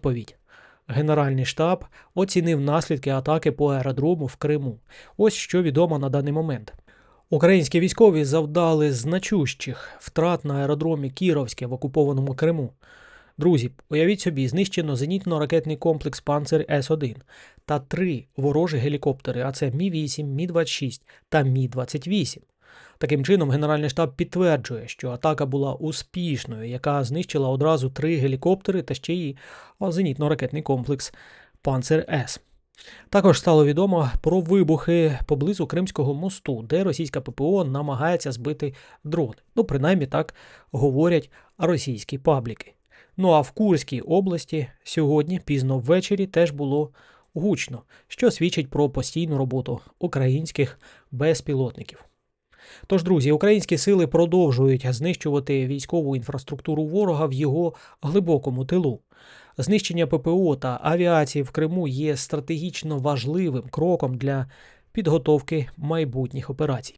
Повідь. Генеральний штаб оцінив наслідки атаки по аеродрому в Криму. Ось що відомо на даний момент. Українські військові завдали значущих втрат на аеродромі Кіровське в окупованому Криму. Друзі, уявіть собі, знищено зенітно-ракетний комплекс Панцир С-1 та три ворожі гелікоптери, а це Мі-8, Мі-26 та Мі-28. Таким чином, Генеральний штаб підтверджує, що атака була успішною, яка знищила одразу три гелікоптери та ще й зенітно-ракетний комплекс Панцир С. Також стало відомо про вибухи поблизу Кримського мосту, де російська ППО намагається збити дрони. Ну, принаймні так говорять російські пабліки. Ну а в Курській області сьогодні, пізно ввечері, теж було гучно, що свідчить про постійну роботу українських безпілотників. Тож, друзі, українські сили продовжують знищувати військову інфраструктуру ворога в його глибокому тилу. Знищення ППО та авіації в Криму є стратегічно важливим кроком для підготовки майбутніх операцій.